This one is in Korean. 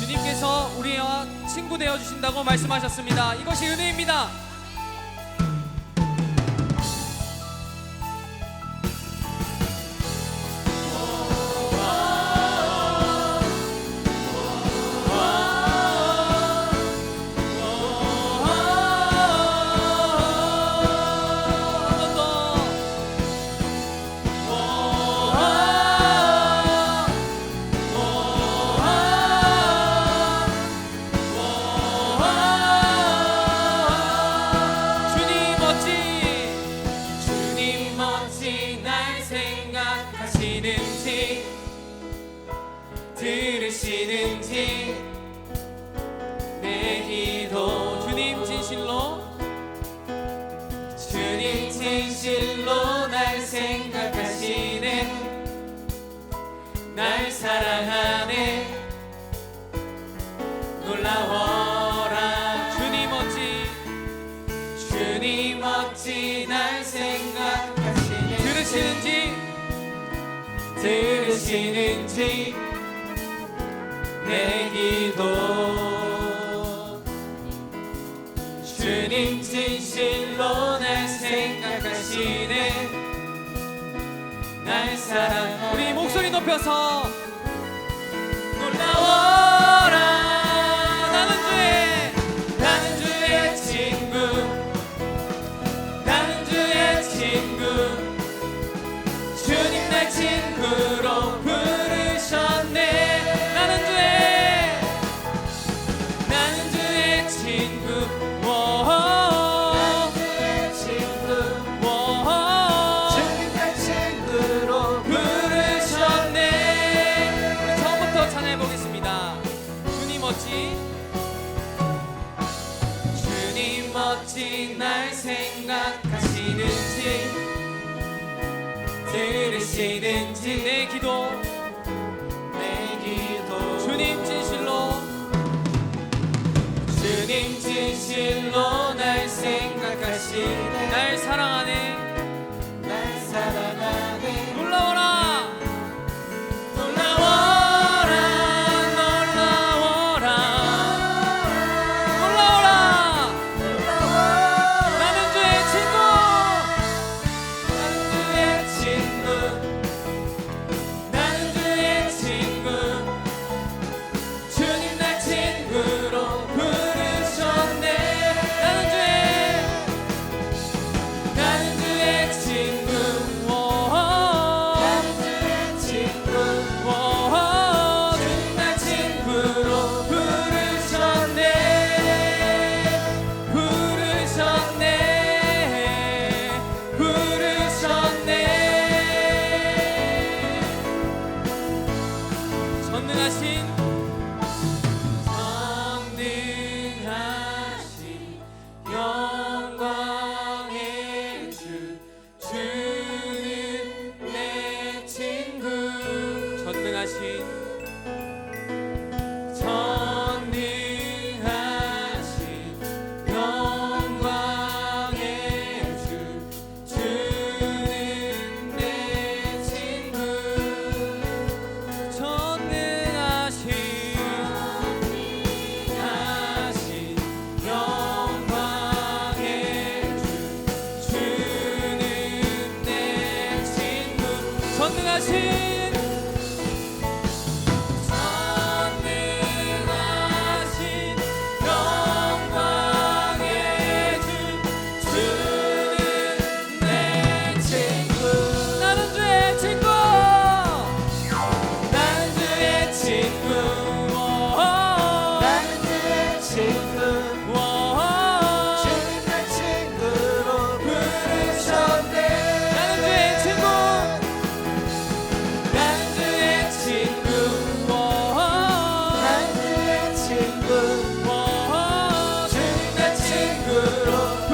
주님께서 우리와 친구 되어 주신다고 말씀하셨습니다. 이것이 은혜입니다. 진실로 주님 진실로 날 생각하시네. 날 사랑하네. 놀라워라. 주님 어찌 주님 어찌 날 생각하시네 들으시는지? 들으시는지? 내 기도 주님 진실로 날 생각하시네. 날 사랑 우리 목소리 높여서 찬양해 보겠습니다. 주님 어찌 주님 어찌 날 생각하시는지 들으시는지 내 기도 내 기도. 주님 진실로 주님 진실로 날 생각하시네 날 사랑하네 하신 친